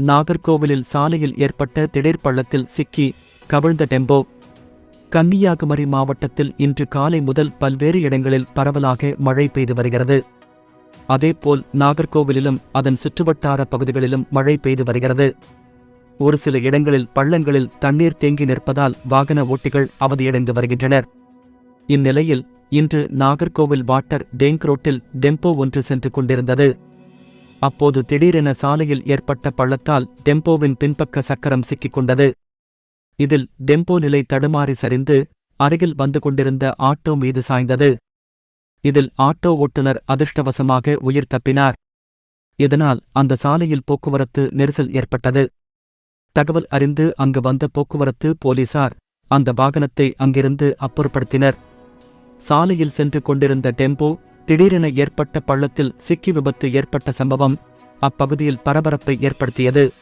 நாகர்கோவிலில் சாலையில் ஏற்பட்ட திடீர் பள்ளத்தில் சிக்கி கவிழ்ந்த டெம்போ. கன்னியாகுமரி மாவட்டத்தில் இன்று காலை முதல் பல்வேறு இடங்களில் பரவலாக மழை பெய்து வருகிறது. அதேபோல் நாகர்கோவிலிலும் அதன் சுற்றுவட்டார பகுதிகளிலும் மழை பெய்து வருகிறது. ஒரு சில இடங்களில் பள்ளங்களில் தண்ணீர் தேங்கி நிற்பதால் வாகன ஓட்டிகள் அவதியடைந்து வருகின்றனர். இந்நிலையில் இன்று நாகர்கோவில் வாட்டர் டேங்க் ரோட்டில் டெம்போ ஒன்று சென்று கொண்டிருந்தது. அப்போது திடீரென சாலையில் ஏற்பட்ட பள்ளத்தால் டெம்போவின் பின்பக்க சக்கரம் சிக்கிக் கொண்டது இதில் டெம்போ நிலை தடுமாறி சரிந்து அருகில் வந்து கொண்டிருந்த ஆட்டோ மீது சாய்ந்தது. இதில் ஆட்டோ ஓட்டுநர் அதிர்ஷ்டவசமாக உயிர் தப்பினார். இதனால் அந்த சாலையில் போக்குவரத்து நெரிசல் ஏற்பட்டது. தகவல் அறிந்து அங்கு வந்த போக்குவரத்து போலீசார் அந்த வாகனத்தை அங்கிருந்து அப்புறப்படுத்தினர். சாலையில் சென்று கொண்டிருந்த டெம்போ திடீரென ஏற்பட்ட பள்ளத்தில் சிக்கி விபத்து ஏற்பட்ட சம்பவம் அப்பகுதியில் பரபரப்பை ஏற்படுத்தியது.